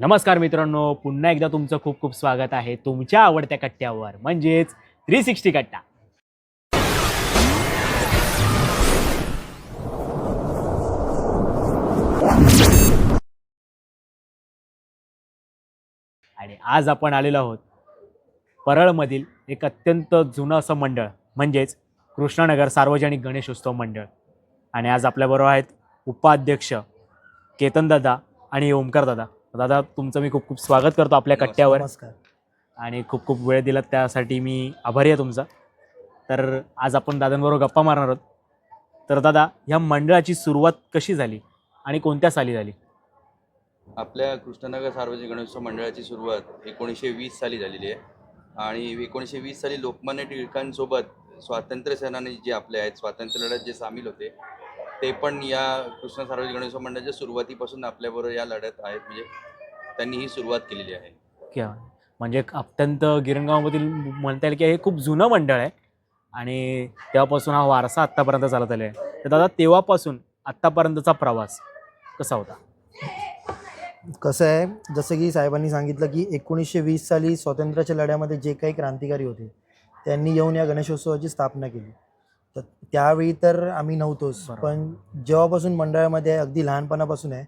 नमस्कार मित्रांनो पुन्हा एकदा तुमचं खूप खूप स्वागत आहे तुमच्या आवडत्या कट्ट्यावर म्हणजेच थ्री सिक्स्टी कट्टा. आणि आज आपण आलेलो आहोत परळमधील एक अत्यंत जुनं असं मंडळ म्हणजेच कृष्णानगर सार्वजनिक गणेशोत्सव मंडळ. आणि आज आपल्याबरोबर आहेत उपाध्यक्ष केतन दादा आणि ओमकार दादा तुमचं मी खूप खूप स्वागत करतो आपल्या कट्ट्यावर. नमस्कार. आणि खूप खूप वेळ दिलात त्यासाठी मी आभारी आहे तुमचा. तर आज आपण दादांबरोबर गप्पा मारणार आहोत. तर दादा ह्या मंडळाची सुरुवात कशी झाली आणि कोणत्या साली झाली? आपल्या कृष्णनगर सार्वजनिक गणेशोत्सव मंडळाची सुरुवात एकोणीसशे वीस साली झालेली आहे. आणि एकोणीसशे वीस साली लोकमान्य टिळकांसोबत स्वातंत्र्य सेनानी जे आपले आहेत स्वातंत्र्य लढ्यात जे सामील होते ते पण या कृष्ण सार्वजनिक गणेशोत्सव मंडळाच्या सुरुवातीपासून आपल्याबरोबर या लढ्यात आहेत. म्हणजे त्यांनी ही सुरुवात केलेली आहे. क्या? म्हणजे अत्यंत गिरणगावमधील म्हणता येईल की हे खूप जुनं मंडळ आहे. आणि तेव्हापासून हा वारसा आत्तापर्यंत चालत आला आहे. तर दादा तेव्हापासून आत्तापर्यंतचा प्रवास कसा होता? कसं आहे जसं की साहेबांनी सांगितलं की एकोणीसशे वीस साली स्वातंत्र्याच्या लढ्यामध्ये जे काही क्रांतिकारी होते त्यांनी येऊन या गणेशोत्सवाची स्थापना केली. तर त्यावेळी तर आम्ही नव्हतोच. पण जेव्हापासून मंडळामध्ये अगदी लहानपणापासून आहे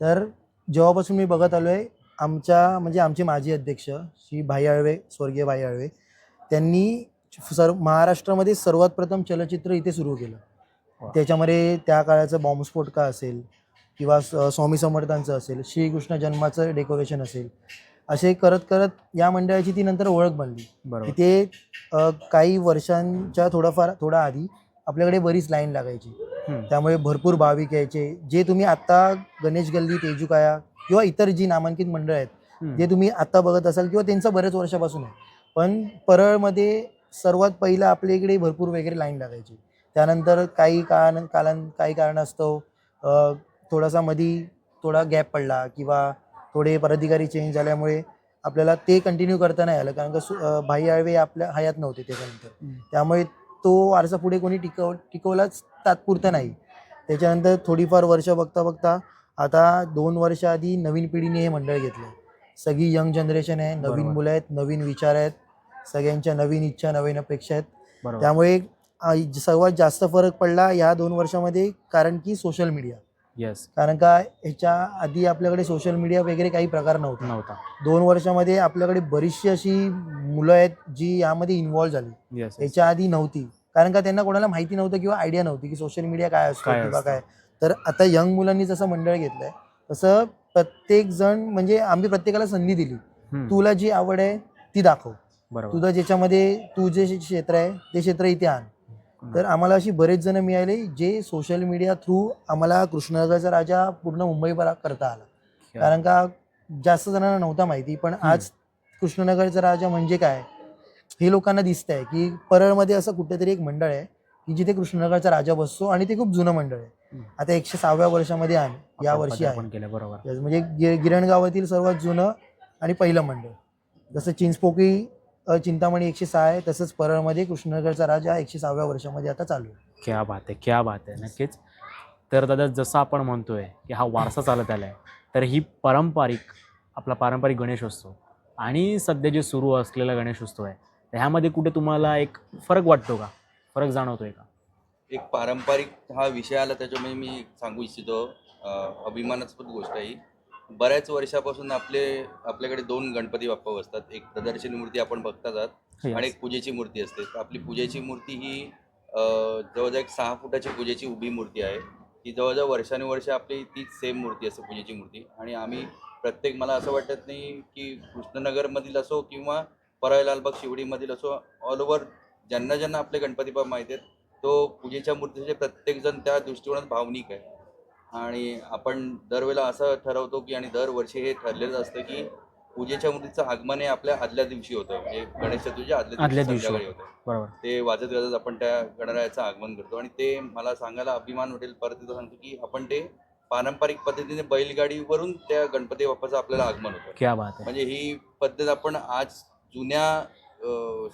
तर जेव्हापासून मी बघत आलो आहे आमच्या म्हणजे आमचे माजी अध्यक्ष श्री भाई आळवे स्वर्गीय भाई आळवे त्यांनी सर्व महाराष्ट्रामध्ये सर्वात प्रथम चलचित्र इथे सुरू केलं. त्याच्यामध्ये त्या काळाचं बॉम्बस्फोट का असेल किंवा स- स्वामी समर्थांचं असेल श्रीकृष्ण जन्माचं डेकोरेशन असेल असे करत करत या मंडळाची ती नंतर ओळख बनली. तिथे काही वर्षांच्या थोडाफार थोडा आधी आपल्याकडे बरीच लाईन लागायची. त्यामुळे भरपूर भाविक यायचे. जे तुम्ही आता गणेश गल्ली तेजुकाया किंवा इतर जी नामांकित मंडळ आहेत. जे तुम्ही आता बघत असाल किंवा त्यांचं बऱ्याच वर्षापासून आहे. पण परळमध्ये सर्वात पहिलं आपल्या इकडे भरपूर वगैरे लाईन लागायची. त्यानंतर काही कारण कालां काही कारणास्तव थोडासा मधी थोडा गॅप पडला किंवा थोडे पदाधिकारी चेंज झाल्यामुळे आपल्याला ते कंटिन्यू करता नाही आलं. कारण का भाई आळवे आपल्या हयात नव्हते त्याच्यानंतर. त्यामुळे तो वारसा पुढे कोणी टिकव टिकवलाच तात्पुरता नाही. त्याच्यानंतर थोडीफार वर्ष बघता बघता आता दोन वर्ष आधी नवीन पिढीने हे मंडळ घेतलं सगळी यंग जनरेशन आहे नवीन. मुलं आहेत नवीन विचार आहेत सगळ्यांच्या नवीन इच्छा नवीन अपेक्षा आहेत. त्यामुळे सर्वात जास्त फरक पडला या दोन वर्षामध्ये कारण की सोशल मीडिया येस कारण का ह्याच्या आधी आपल्याकडे सोशल मीडिया वगैरे काही प्रकार नव्हता. नव्हता. दोन वर्षामध्ये आपल्याकडे बरीचशी अशी मुलं आहेत जी यामध्ये इन्व्हॉल्व झाली. येस याच्या आधी नव्हती. कारण का त्यांना कोणाला माहिती नव्हतं किंवा आयडिया नव्हती की सोशल मीडिया काय असतो काय किंवा असतं. काय. तर आता यंग मुलांनी जसं मंडळ घेतलंय तसं प्रत्येक जण म्हणजे आम्ही प्रत्येकाला संधी दिली. तुला जी आवड आहे ती दाखव. बरोबर. तुझं ज्याच्यामध्ये तू जे क्षेत्र आहे ते क्षेत्र इथे आण. तर आम्हाला अशी बरेच जण मिळाले जे सोशल मीडिया थ्रू आम्हाला कृष्णनगरचा राजा पूर्ण मुंबईभरात करता आला. कारण का जास्त जणांना नव्हता माहिती पण आज कृष्णनगरचा राजा म्हणजे काय? हे लोकांना दिसत आहे की परळमध्ये असं कुठेतरी एक मंडळ आहे की जिथे कृष्णनगरचा राजा बसतो आणि ते खूप जुनं मंडळ आहे. आता एकशे सहाव्या वर्षामध्ये आहे या वर्षी आहे. म्हणजे गिर गिरण गावातील सर्वात जुनं आणि पहिलं मंडळ. जसं चिंचपोकळी अ, चिंतामणी एकशे सहा आहे तसंच परळमध्ये कृष्णनगरचा राजा एकशे सहाव्या वर्षामध्ये आता चालू आहे. क्या बात आहे क्या बात आहे नक्कीच. तर दादा जसं आपण म्हणतोय की हा वारसा चालत आला आहे तर ही पारंपरिक आपला पारंपरिक गणेशोत्सव आणि सध्या जे सुरू असलेला गणेशोत्सव आहे तर ह्यामध्ये कुठे तुम्हाला एक फरक वाटतो का? फरक जाणवतोय का? एक पारंपरिक हा विषय आला त्याच्यामुळे मी सांगू इच्छितो. अभिमानास्पद गोष्ट आहे ही. बऱ्याच वर्षापासून आपले आपल्याकडे दोन गणपती बाप्पा बसतात. एक प्रदर्शनी मूर्ती आपण बघतात आहात आणि एक पूजेची मूर्ती असते. आपली पूजेची मूर्ती ही जवळजवळ एक सहा फुटाची पूजेची उभी मूर्ती आहे. ती जवळजवळ वर्षानुवर्ष आपली तीच सेम मूर्ती असते पूजेची मूर्ती. आणि आम्ही प्रत्येक मला असं वाटत नाही की कृष्णनगरमधील असो किंवा परळ लालबाग शिवडीमधील असो ऑल ओव्हर ज्यांना ज्यांना आपले गणपती बाप्पा माहिती आहेत तो पूजेच्या मूर्तीचे प्रत्येकजण त्या दृष्टिकोनात भावनिक आहे. आणि आपण दरवेळेला असं ठरवतो की आणि दरवर्षी हे ठरलेलं असतं की पूजेच्या मूर्तीचं आगमन हे आपल्या आदल्या दिवशी होतं. म्हणजे गणेश चतुर्थीच्या आदल्या दिवशी संध्याकाळी होतं. बरोबर. ते वाजत गाजत आपण त्या गणरायाचं आगमन करतो. आणि ते मला सांगायला अभिमान वाटेल परत एकदा सांगतो की आपण ते पारंपरिक पद्धतीने बैलगाडीवरून त्या गणपती बाप्पाचं आपल्याला आगमन होतं. म्हणजे ही पद्धत आपण आज जुन्या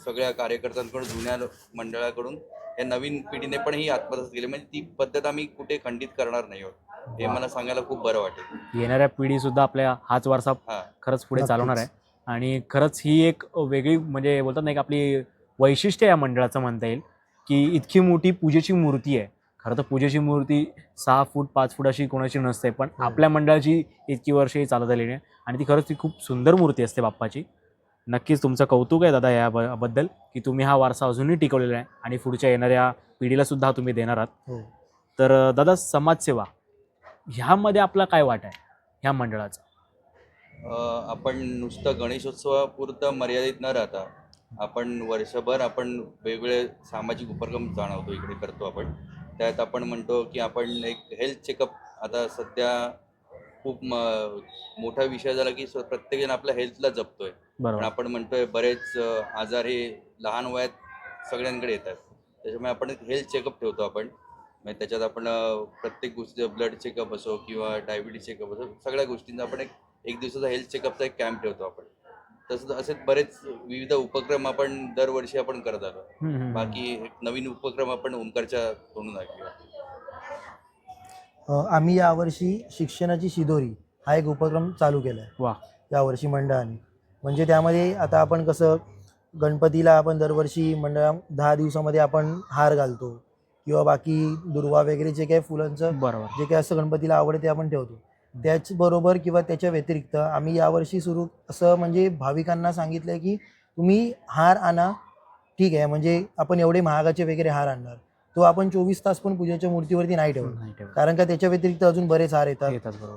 सगळ्या कार्यकर्त्यांकडून जुन्या मंडळाकडून या नवीन पिढीने पण ही आत्मसात केली. म्हणजे ती पद्धत आम्ही कुठे खंडित करणार नाही आहोत. हे मला सांगायला खूप बरं वाटेल. येणाऱ्या पिढी सुद्धा आपल्या हाच वारसा हा. खरंच पुढे. चालवणार आहे. आणि खरंच ही एक वेगळी म्हणजे बोलतात नाही का आपली वैशिष्ट्य या मंडळाचं म्हणता येईल की इतकी मोठी पूजेची मूर्ती आहे. खरं तर पूजेची मूर्ती सहा फूट पाच फूट अशी कोणाची नसते पण. आपल्या मंडळाची इतकी वर्ष ही चालत आलेली आहे. आणि ती खरंच ती खूप सुंदर मूर्ती असते बाप्पाची. नक्कीच तुमचं कौतुक आहे दादा याबद्दल की तुम्ही हा वारसा अजूनही टिकवलेला आहे आणि पुढच्या येणाऱ्या पिढीला सुद्धा तुम्ही देणार आहात. हो. तर दादा समाजसेवा ह्यामध्ये आपला काय वाट आहे? ह्या मंडळाचा. आपण नुसतं गणेशोत्सवापुरतं मर्यादित न राहता आपण वर्षभर आपण वेगवेगळे सामाजिक उपक्रम जाणवतो इकडे करतो आपण. त्यात आपण म्हणतो की आपण एक हेल्थ चेकअप आता सध्या खूप मोठा विषय झाला की प्रत्येकजण आपल्या हेल्थला जपतोय. पण आपण म्हणतोय बरेच आजार हे लहान वयात सगळ्यांकडे येतात. त्याच्यामुळे आपण एक हेल्थ चेकअप ठेवतो आपण. म्हणजे त्याच्यात आपण प्रत्येक गोष्टीचं ब्लड चेकअप असो किंवा डायबिटीज चेकअप असो सगळ्या गोष्टींचा आपण एक एक दिवसाचा हेल्थ चेकअपचा एक कॅम्प ठेवतो आपण. तसंच असे बरेच विविध उपक्रम आपण दरवर्षी आपण करत आलो. बाकी एक नवीन उपक्रम आपण ओंकारच्या तोंडून ऐकूया आम्ही यावर्षी शिक्षणाची शिदोरी हा एक उपक्रम चालू केला आहे वा. यावर्षी मंडळाने. म्हणजे त्यामध्ये आता आपण कसं गणपतीला आपण दरवर्षी मंडळा दहा दिवसामध्ये आपण हार घालतो. किंवा बाकी दुर्वा वगैरे जे काही फुलांचं बरोबर. जे काही असं गणपतीला आवडते ते आपण ठेवतो. त्याचबरोबर किंवा त्याच्या व्यतिरिक्त आम्ही यावर्षी सुरू असं म्हणजे भाविकांना सांगितलं आहे की तुम्ही हार आणा. ठीक आहे म्हणजे आपण एवढे महागाचे वगैरे हार आणणार. तो आपण चोवीस तास पण पूजेच्या मूर्तीवरती नाही ठेवत. कारण का त्याच्या व्यतिरिक्त अजून बरेच हार येतात.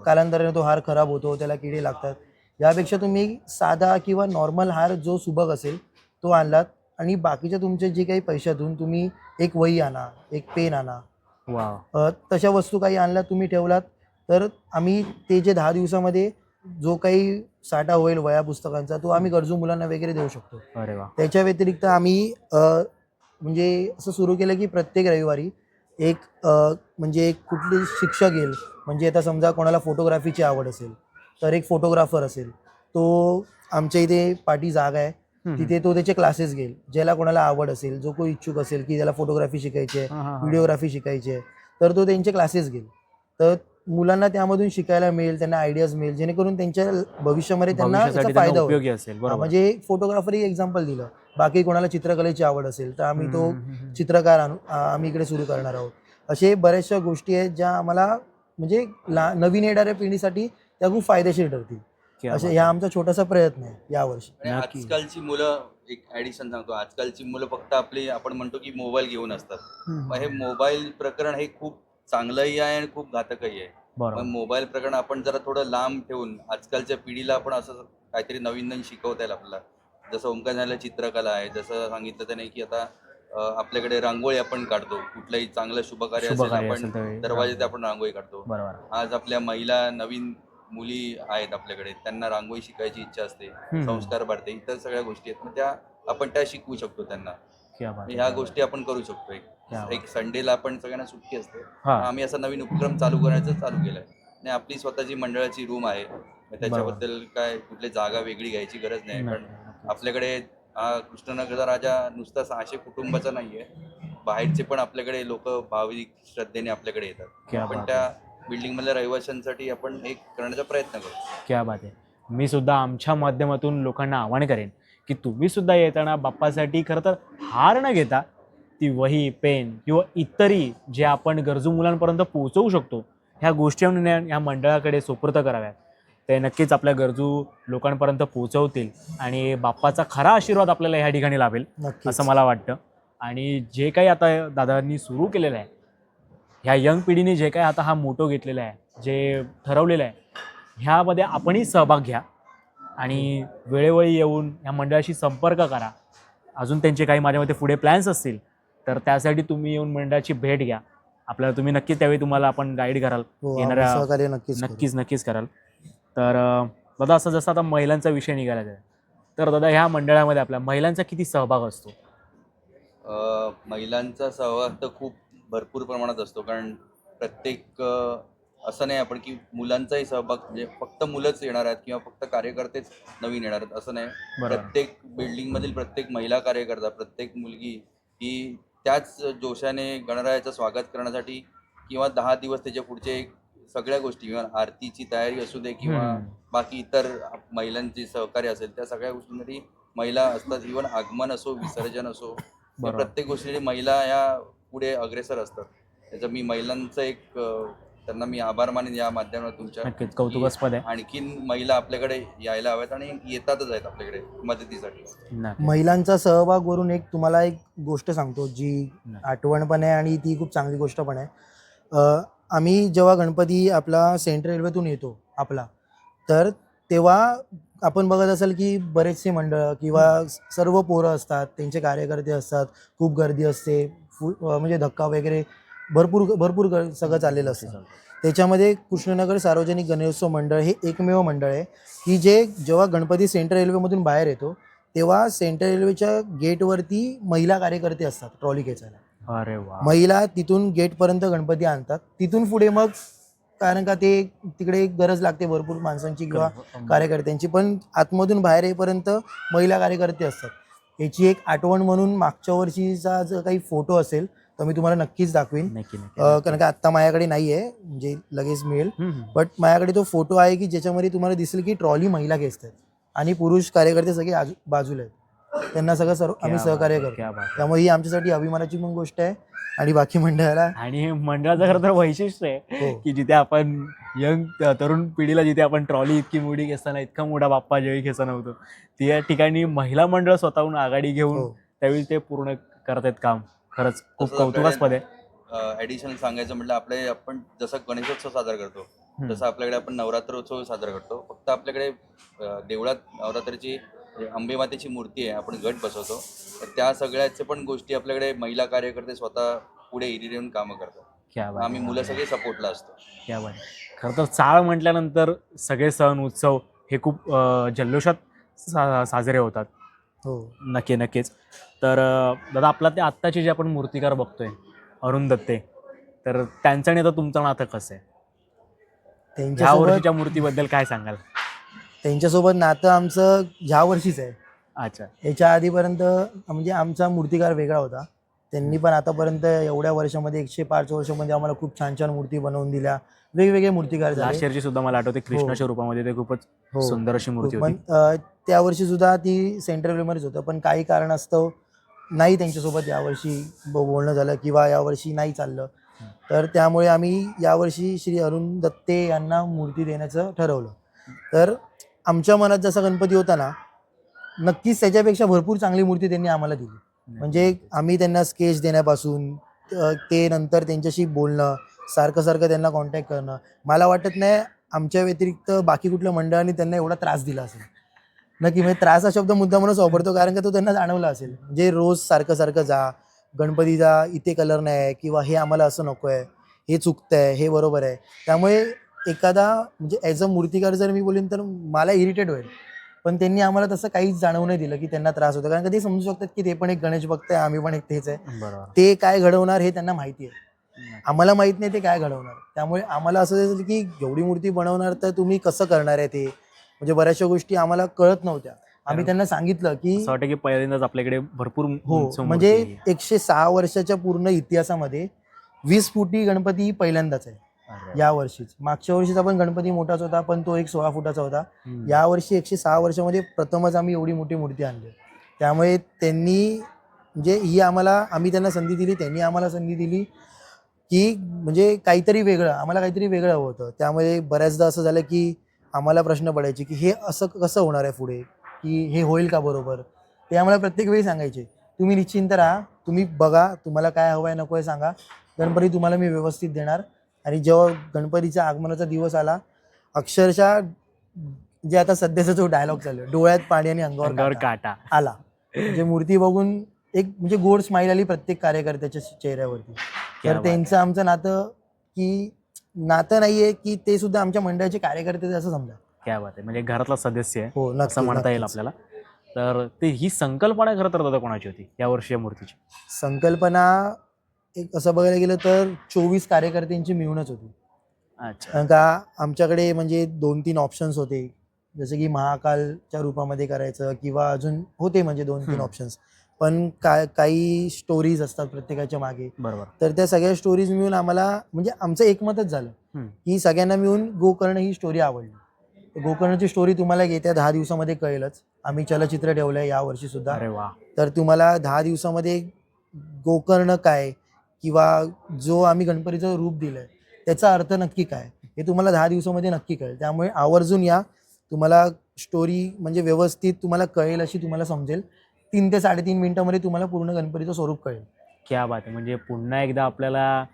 कालांतराने तो हार खराब होतो त्याला किडे लागतात. यापेक्षा तुम्ही साधा किंवा नॉर्मल हार जो सुबक असेल तो आणलात. आणि बाकीच्या तुमचे जे काही पैशातून तुम्ही एक वही आणा एक पेन आणा. वा अ, तशा वस्तू काही आणल्या तुम्ही ठेवलात? तर आम्ही ते जे दहा दिवसामध्ये जो काही साठा होईल वया पुस्तकांचा तो आम्ही गरजू मुलांना वगैरे देऊ शकतो. अरे वा. त्याच्या व्यतिरिक्त आम्ही अ, म्हणजे असं सुरू केलं की प्रत्येक रविवारी एक अ, म्हणजे एक कुठली शिक्षक येईल म्हणजे आता समजा कोणाला फोटोग्राफीची आवड असेल तर एक फोटोग्राफर असेल तो आमच्या इथे पाठी जागा आहे. तिथे तो त्याचे क्लासेस घेईल. ज्याला कोणाला आवड असेल जो कोणी इच्छुक असेल की त्याला फोटोग्राफी शिकायची आहे. व्हिडिओग्राफी शिकायची आहे तर तो त्यांचे क्लासेस घेईल. तर मुलांना त्यामधून शिकायला मिळेल त्यांना आयडियाज मिळेल जेणेकरून त्यांच्या भविष्यामध्ये त्यांना फायदा होईल. म्हणजे फोटोग्राफर एक एक्झाम्पल दिलं. बाकी कोणाला चित्रकलेची आवड असेल तर आम्ही तो. चित्रकार आणू आम्ही इकडे सुरू करणार आहोत. असे बऱ्याचशा गोष्टी आहेत ज्या आम्हाला म्हणजे नवीन येणाऱ्या पिढीसाठी त्या खूप फायदेशीर ठरतील. असे ह्या. आमचा छोटासा प्रयत्न आहे यावर्षी. आणि नक्की. आजकालची मुलं एक ऍडिशन सांगतो. आजकालची मुलं फक्त आपली आपण म्हणतो की मोबाईल घेऊन असतात. मग हे मोबाईल प्रकरण हे खूप चांगलंही आहे आणि खूप घातकही आहे. बरोबर. मोबाईल प्रकरण आपण जरा थोडं लांब ठेवून आजकालच्या पिढीला आपण असं काहीतरी नवीन नवीन शिकवता येईल आपल्याला. जसं ओंकार झालं चित्रकला आहे जसं सांगितलं त्याने की आता अं, आपल्याकडे रांगोळी आपण काढतो. कुठलंही चांगलं शुभकार्य शुभ असेल कार्य आपण असेल त्यावेळी दरवाजे. आपण रांगोळी काढतो. बरोबर. आज आपल्या महिला नवीन मुली आहेत आपल्याकडे त्यांना रांगोळी शिकायची इच्छा असते. संस्कार वाढते इतर सगळ्या गोष्टी आहेत मग त्या आपण त्या शिकवू शकतो त्यांना. ह्या गोष्टी आपण करू शकतो. एक. एक संडेला आपण सगळ्यांना सुट्टी असते. आम्ही असा नवीन उपक्रम चालू करायचं चालू केलाय. आणि आपली स्वतःची मंडळाची रूम आहे. त्याच्याबद्दल काय कुठली जागा वेगळी घ्यायची गरज नाही. पण नक्की. आपल्याकडे हा कृष्णनगरचा राजा नुसता सहाशे कुटुंबाचा नाहीये. बाहेरचे पण आपल्याकडे लोक भाविक श्रद्धेने आपल्याकडे येतात. बात त्या बिल्डिंग मधल्या रहिवाशांसाठी आपण एक करण्याचा प्रयत्न करू. क्या बात आहे. मी सुद्धा आमच्या माध्यमातून लोकांना आवाहन करेन की तुम्ही सुद्धा येताना बाप्पासाठी खरं तर हार न घेता ती वही पेन किंवा इतरही जे आपण गरजू मुलांपर्यंत पोहोचवू शकतो ह्या गोष्टी या मंडळाकडे सुपूर्त कराव्यात. ते नक्कीच आपल्या गरजू लोकांपर्यंत पोहोचवतील आणि बाप्पाचा खरा आशीर्वाद आपल्याला ह्या ठिकाणी लाभेल नक्की असं मला वाटतं. आणि जे काही आता दादांनी सुरू केलेलं आहे ह्या यंग पिढीने जे काही आता हा मोटो घेतलेला आहे जे ठरवलेलं आहे ह्यामध्ये आपणही सहभाग घ्या आणि वेळोवेळी येऊन ह्या मंडळाशी संपर्क करा. अजून त्यांचे काही माझ्या मते पुढे प्लॅन्स असतील तर त्यासाठी तुम्ही येऊन मंडळाची भेट घ्या. आपल्याला तुम्ही नक्कीच त्यावेळी तुम्हाला आपण गाईड कराल. हो येणाऱ्या- नक्कीच. नक्कीच नक्कीच कराल. तर दादा असं जसं आता महिलांचा विषय निघाला आहे तर दादा ह्या मंडळामध्ये आपल्या महिलांचा किती सहभाग असतो? महिलांचा सहभाग तर खूप भरपूर प्रमाणात असतो कारण प्रत्येक असं नाही आपण की मुलांचाही सहभाग म्हणजे फक्त मुलंच येणार आहेत किंवा फक्त कार्यकर्तेच नवीन येणार आहेत असं नाही प्रत्येक बिल्डिंग मधील प्रत्येक महिला कार्यकर्ता प्रत्येक मुलगी ही त्याच जोशाने गणरायाचं स्वागत करण्यासाठी किंवा दहा दिवस त्याच्या पुढचे सगळ्या गोष्टी किंवा आरतीची तयारी असू दे किंवा. बाकी इतर महिलांचे सहकार्य असेल त्या सगळ्या गोष्टींमध्ये महिला असतात इव्हन आगमन असो विसर्जन असो. प्रत्येक गोष्टीसाठी महिला या पुढे अग्रेसर असतात. त्याचं मी महिलांचं एक त्यांना मी आभार मानेन या माध्यमातून तुमच्या नक्कीच कौतुकास्पद आहे. आणखीन महिला आपल्याकडे यायला हव्यात आणि येतातच आहेत आपल्याकडे मदतीसाठी. महिलांचा सहभाग वरून एक तुम्हाला एक गोष्ट सांगतो जी. आठवण पण आहे आणि ती खूप चांगली गोष्ट पण आहे. अ, आम्ही जेव्हा गणपती आपला सेंट्रल रेल्वेतून येतो आपला तर तेव्हा आपण बघत असाल की बरेचसे मंडळ किंवा सर्व पोरं असतात त्यांचे कार्यकर्ते असतात खूप गर्दी असते फु म्हणजे धक्का वगैरे भरपूर भरपूर ग- सगळं चाललेलं असतं. त्याच्यामध्ये कृष्णनगर सार्वजनिक गणेशोत्सव मंडळ हे एकमेव मंडळ आहे. की जे जेव्हा गणपती सेंट्रल रेल्वेमधून बाहेर येतो तेव्हा सेंट्रल रेल्वेच्या गेटवरती महिला कार्यकर्ते असतात ट्रॉली खेचायला. अरे महिला तिथून गेटपर्यंत गणपती आणतात. तिथून पुढे मग कारण का ते तिकडे एक गरज लागते भरपूर माणसांची किंवा कार्यकर्त्यांची पण आतमधून बाहेर येईपर्यंत महिला कार्यकर्ते असतात. याची एक आठवण म्हणून मागच्या वर्षीचा जर काही फोटो असेल तर मी तुम्हाला नक्कीच दाखवीन. नक्की नक्की अं, कारण का आत्ता माझ्याकडे नाही आहे म्हणजे लगेच मिळेल. हम्म, हम्म. बट माझ्याकडे तो फोटो आहे की ज्याच्यामध्ये तुम्हाला दिसेल की ट्रॉली महिला खेचतात आणि पुरुष कार्यकर्ते सगळे आजू बाजूला आहेत. त्यांना सगळं सर्व आम्ही क्या सहकार्य करतो. त्यामुळे ही आमच्यासाठी अभिमानाची पण गोष्ट आहे आणि बाकी मंडळाला आणि हे मंडळाचं खरं तर वैशिष्ट्य आहे हो. की जिथे आपण यंग तरुण पिढीला जिथे आपण ट्रॉली इतकी मोठी घेताना इतका मोठा बाप्पा जेवी घेसा नव्हतो त्या ठिकाणी महिला मंडळ स्वतःहून आघाडी घेऊन हो. त्यावेळी ते पूर्ण करत आहेत काम. खरंच खूप कौतुकास्पद आहे. ऍडिशनल सांगायचं म्हटलं आपले आपण जसं गणेशोत्सव साजरा करतो. तसं आपल्याकडे आपण नवरात्रोत्सव साजरा करतो. फक्त आपल्याकडे देवळात नवरात्रीची अंबे मातेची मूर्ती आहे आपण गट बसवतो. तर त्या सगळ्याचे पण गोष्टी आपल्याकडे महिला कार्यकर्ते स्वतः पुढे इरी येऊन कामं करतात. क्या बात आम्ही. मुलं सगळे सपोर्टला असतो. क्या बात आहे. खरं तर चाळ म्हटल्यानंतर सगळे सण उत्सव हे खूप जल्लोषात सा साजरे होतात. हो. नक्की नक्कीच. तर दादा आपला ते आत्ताचे जे आपण मूर्तिकार बघतोय अरुण दत्ते तर त्यांचं आणि आता तुमचं नातं कसं आहे? वर्षीच्या मूर्तीबद्दल काय सांगाल? त्यांच्यासोबत नातं आमचं ह्या वर्षीच आहे. अच्छा. याच्या आधीपर्यंत म्हणजे आमचा मूर्तिकार वेगळा होता. त्यांनी पण आतापर्यंत एवढ्या वर्षामध्ये एकशे पाच वर्षामध्ये आम्हाला खूप छान छान मूर्ती बनवून दिल्या. वेगवेगळे मूर्तिकार लास्ट झाले इयरची सुद्धा मला आठवते कृष्णाच्या रूपामध्ये ते खूपच हो. सुंदर अशी मूर्ती पण होती. अ, त्या वर्षी सुद्धा ती सेंट्रल रेल्वेमध्येच होतं. पण काही कारणास्तव नाही त्यांच्यासोबत यावर्षी ब- बोलणं झालं किंवा यावर्षी नाही चाललं. तर त्यामुळे आम्ही यावर्षी श्री अरुण दत्ते यांना मूर्ती देण्याचं ठरवलं. तर आमच्या मनात जसा गणपती होता ना नक्कीच त्याच्यापेक्षा भरपूर चांगली मूर्ती त्यांनी आम्हाला दिली. म्हणजे आम्ही त्यांना स्केच देण्यापासून ते नंतर त्यांच्याशी बोलणं सारखं सारखं त्यांना कॉन्टॅक्ट करणं मला वाटत नाही आमच्या व्यतिरिक्त बाकी कुठल्या मंडळाने त्यांना एवढा त्रास दिला असेल. नक्की म्हणजे त्रास हा शब्द मुद्दा म्हणून वापरतो कारण का तो त्यांना जाणवला असेल. म्हणजे रोज सारखं सारखं जा गणपतीचा इथे कलर नाही आहे किंवा हे आम्हाला असं नको आहे हे चुकतंय हे बरोबर आहे. त्यामुळे एखादा म्हणजे ॲज अ मूर्तिकार जर मी बोलेन तर मला इरिटेट होईल. पण त्यांनी आम्हाला तसं काहीच जाणवू नाही दिलं की त्यांना त्रास होतो. कारण का ते समजू शकतात की ते पण एक गणेश भक्त आहे आम्ही पण एक तेच आहे. ते काय घडवणार हे त्यांना माहिती आहे. आम्हाला माहीत नाही ते काय घडवणार. त्यामुळे आम्हाला असं दिसलं की एवढी मूर्ती बनवणार तर तुम्ही कसं करणार आहे ते? म्हणजे बऱ्याचशा गोष्टी आम्हाला कळत नव्हत्या. आम्ही त्यांना सांगितलं की की पहिल्यांदाच आपल्याकडे भरपूर हो म्हणजे. एकशे सहा वर्षाच्या पूर्ण इतिहासामध्ये वीस फुटी गणपती ही पहिल्यांदाच आहे. या वर्षीच. मागच्या वर्षीचा पण गणपती मोठाच होता पण तो एक सोळा फुटाचा होता. या वर्षी एकशे सहा वर्षामध्ये प्रथमच आम्ही एवढी मोठी मूर्ती आणली. त्यामुळे त्यांनी म्हणजे ही आम्हाला आम्ही त्यांना संधी दिली त्यांनी आम्हाला संधी दिली की म्हणजे काहीतरी वेगळं आम्हाला काहीतरी वेगळं हवं होतं. त्यामुळे बऱ्याचदा असं झालं की आम्हाला प्रश्न पडायचे की हे असं कसं होणार आहे पुढे? की हे होईल का बरोबर? ते आम्हाला प्रत्येक वेळी सांगायचे. तुम्ही निश्चिंत राहा तुम्ही बघा तुम्हाला काय हवं आहे नको आहे सांगा. गणपती तुम्हाला मी व्यवस्थित देणार. आणि जेव्हा गणपतीच्या आगमनाचा दिवस आला अक्षरशः जे आता सध्याचा जो डायलॉग चालू डोळ्यात पाणी आणि अंगावर काटा आला. म्हणजे मूर्ती बघून एक म्हणजे गोड स्माईल आली प्रत्येक कार्यकर्त्याच्या चेहऱ्यावरती. तर. त्यांचं आमचं नातं की नातं नाहीये की ते सुद्धा आमच्या मंडळाचे कार्यकर्ते असं समजा. क्या बात आहे. म्हणजे घरातला सदस्य आहे हो असं म्हणता येईल. आपल्याला. तर ते ही संकल्पना खरं तर दादा कोणाची होती या वर्षी या मूर्तीची? संकल्पना एक असं बघायला गेलं तर चोवीस कार्यकर्त्यांची मिळूनच होती. अच्छा. कारण का आमच्याकडे म्हणजे दोन तीन ऑप्शन्स होते. जसे की महाकालच्या रूपामध्ये करायचं किंवा अजून होते म्हणजे दोन तीन हम्म. ऑप्शन्स पण का काही स्टोरीज असतात प्रत्येकाच्या मागे. बरोबर. तर त्या सगळ्या स्टोरीज मिळून आम्हाला म्हणजे आमचं एकमतच झालं. हम्म. की सगळ्यांना मिळून गोकर्ण ही स्टोरी आवडली. गोकर्णची स्टोरी तुम्हाला येत्या दहा दिवसामध्ये कळेलच. आम्ही चलचित्र ठेवलं आहे यावर्षी सुद्धा अरे वा. तर तुम्हाला दहा दिवसामध्ये गोकर्ण काय? किंवा जो आम्ही गणपतीचं रूप दिलंय त्याचा अर्थ नक्की काय? हे तुम्हाला दहा दिवसामध्ये नक्की कळेल. त्यामुळे आवर्जून या. तुम्हाला स्टोरी म्हणजे व्यवस्थित तुम्हाला कळेल अशी तुम्हाला समजेल. तीन ते साडेतीन मिनिटामध्ये तुम्हाला पूर्ण गणपतीचं स्वरूप कळेल. क्या बात आहे. म्हणजे पुन्हा एकदा आपल्याला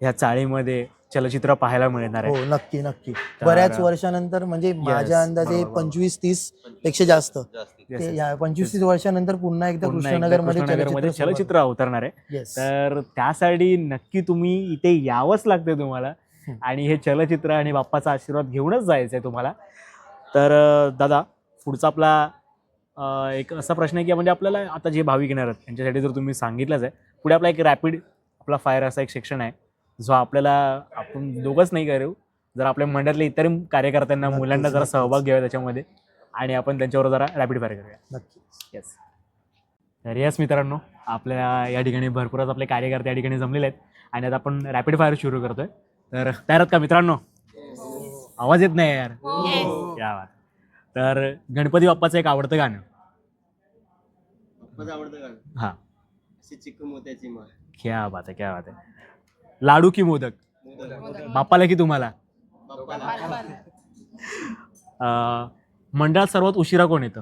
ह्या चाळीमध्ये चलचित्र पाहायला मिळणार आहे. हो नक्की नक्की. बऱ्याच वर्षानंतर म्हणजे माझ्या अंदाजे. पंचवीस तीसपेक्षा जास्ती. Yes, ते yes. या पंचवीस तीस वर्षानंतर पुन्हा एकदा पुन्हा एकदा कृष्णनगरमध्ये कृष्णनगरमध्ये चलचित्र चलचित्र अवतरणार आहे. तर त्यासाठी नक्की तुम्ही इथे यावंच लागते तुम्हाला. आणि हे चलचित्र आणि बाप्पाचा आशीर्वाद घेऊनच जायचं आहे तुम्हाला. तर अं, दादा पुढचा आपला अं, एक असा प्रश्न आहे की म्हणजे आपल्याला आता जे भाविक येणार आहेत त्यांच्यासाठी जर तुम्ही सांगितलंच आहे. पुढे आपला एक रॅपिड आपला फायर असा एक सेक्शन आहे जो आपल्याला आपण दोघंच नाही करू. जर आपल्या मंडळातल्या इतर कार्यकर्त्यांना नक्कीच, मुलांना जरा नक्कीच. सहभाग घ्यावा त्याच्यामध्ये. आणि आपण त्यांच्यावर जरा रॅपिड फायर करूया. नक्की येस तर येस मित्रांनो आपल्या या ठिकाणी भरपूरच आपले कार्यकर्ते या ठिकाणी जमलेले आहेत. आणि आता आपण रॅपिड फायर सुरू करतोय. तर तयार आहात का मित्रांनो? आवाज येत नाही यार. या बात. तर गणपती बाप्पाचं एक आवडतं गाणं. आवडतं गाणं? हा. क्या बात आहे क्या बात आहे. लाडू की मोदक? बाप्पाला की तुम्हाला? मंडळात सर्वात उशिरा कोण येतं?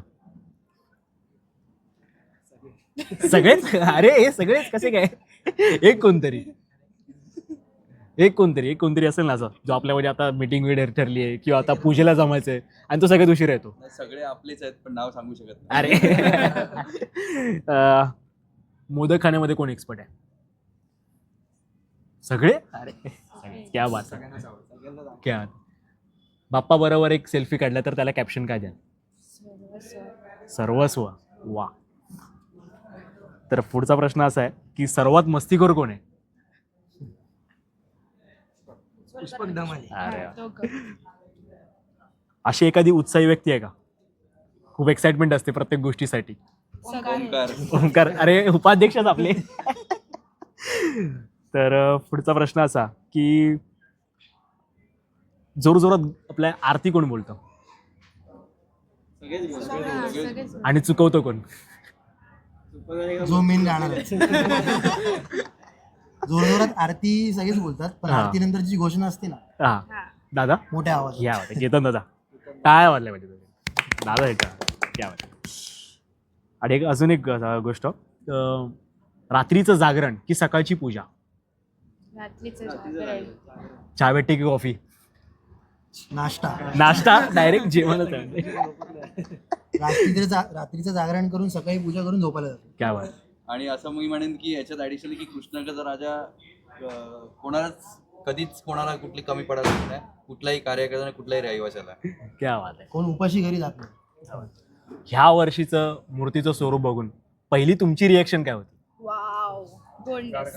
सगळेच? अरे हे सगळेच कसे काय? एक कोणतरी. एक कोणतरी एक कोणतरी असेल ना असं जो आपल्यामध्ये आता मीटिंग वगैरे ठरली आहे किंवा आता पूजेला जमायचं आहे आणि तो सगळ्यात उशिरा येतो. सगळे आपलेच आहेत पण नाव सांगू शकत नाही. अरे. अं, मोदक खाण्यामध्ये कोण एक्सपर्ट आहे? सगळे? अरे. क्या बात आहे. क्या बात. बाप्पा बरोबर एक सेल्फी काढला तर त्याला कॅप्शन काय द्याल सर्वस्व. वा. तर पुढचा प्रश्न असा आहे की सर्वात मस्तीखोर कोण आहे? अरे वा. अशी एखादी उत्साही व्यक्ती आहे का? खूप एक्साइटमेंट असते प्रत्येक गोष्टीसाठी. ओंकार. ओंकार. अरे उपाध्यक्षच आपले. तर पुढचा प्रश्न असा की जोरजोरात आपल्या आरती कोण बोलतं. आणि चुकवतो कोण? जो मेन गाणार आहे. जोरजोरात आरती सगळेच बोलतात पण हा. आरती नंतरची घोषणा असते ना हा. दादा? मोठ्या आवाज या वाटत. केतन दादा. काय वाटलं पाहिजे तुम्ही? दादा हे का क्या वाटत. आणि एक अजून एक अं, गोष्ट. अं, रात्रीचं जागरण की सकाळची पूजा? रात्रीचं जागरण. चहा भेटते की कॉफी? नाश्ता. नाश्ता? डायरेक्ट जेवणच रात्रीचं जागरण करून सकाळी पूजा करून झोपायला जातो. क्या वाट आणि असं मी म्हणेन की याच्यात ऍडिशनली की कृष्णनगरचा राजा अं, कोणालाच कधीच कोणाला कुठली कमी पडत नाही. कुठलाही कार्यकर्ता कुठल्याही रहिवाशाला. क्या बात आहे. कोण उपाशी घरी जात नाही. ह्या वर्षीचं मूर्तीचं स्वरूप बघून पहिली तुमची रिएक्शन काय होती? वाव. गोंडस.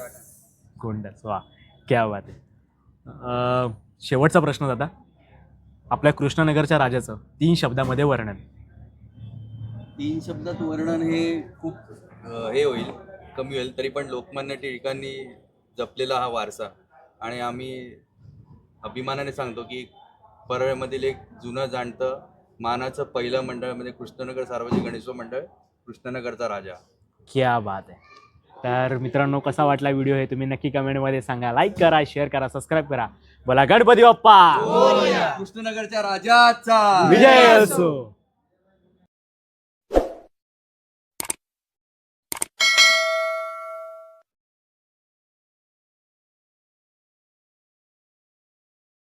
गोंडस वा. क्या बात आहे. अं, शेवटचा प्रश्न दादा. आपल्या कृष्णनगरच्या राजाचं तीन शब्दामध्ये वर्णन. तीन शब्दात वर्णन हे खूप अं, हे होईल कमी होईल तरी पण लोकमान्य टिळकांनी जपलेला हा वारसा. आणि आम्ही अभिमानाने सांगतो की परळमधील एक जुनं जाणतं मानाचं पहिलं मंडळ म्हणजे कृष्णनगर सार्वजनिक गणेशोत्सव मंडळ कृष्णनगरचा राजा. क्या बात आहे. तर मित्रांनो कसा वाटला व्हिडिओ हे तुम्ही नक्की कमेंटमध्ये सांगा. लाईक करा शेअर करा सबस्क्राईब करा. बोला गणपती बाप्पा. कृष्णनगरच्या राजाचा. विजय असो.